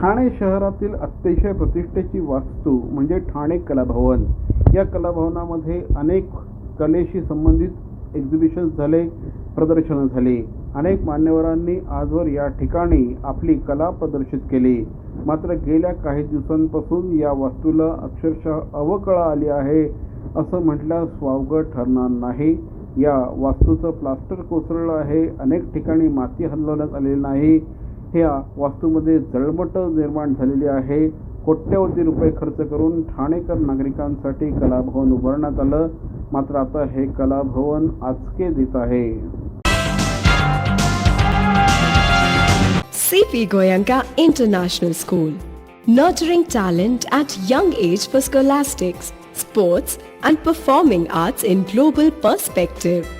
ठाणे शहरातील अतिशय प्रतिष्ठेची वास्तू म्हणजे ठाणे कलाभवन. या कलाभवनामध्ये अनेक कलेशी संबंधित एक्झिबिशन्स झाले प्रदर्शनं झाली. अनेक मान्यवरांनी आजवर या ठिकाणी आपली कला प्रदर्शित केली. मात्र गेल्या काही दिवसांपासून या वास्तूला अक्षरशः अवकळा आली आहे असं म्हटल्यास वावगं ठरणार नाही. या वास्तूचं प्लास्टर कोसळलं आहे अनेक ठिकाणी माती हलवण्यात आलेली नाही. ह्या वास्तूमध्ये जळबट निर्माण झालेली आहे. कोट्यवधी रुपये खर्च करून ठाणेकर नागरिकांसाठी कलाभवन उभारण्यात आलं. मात्र आता हे कलाभवन आजके देत आहे. CP Goenka international school nurturing talent at young age for scholastics sports and performing arts in global perspective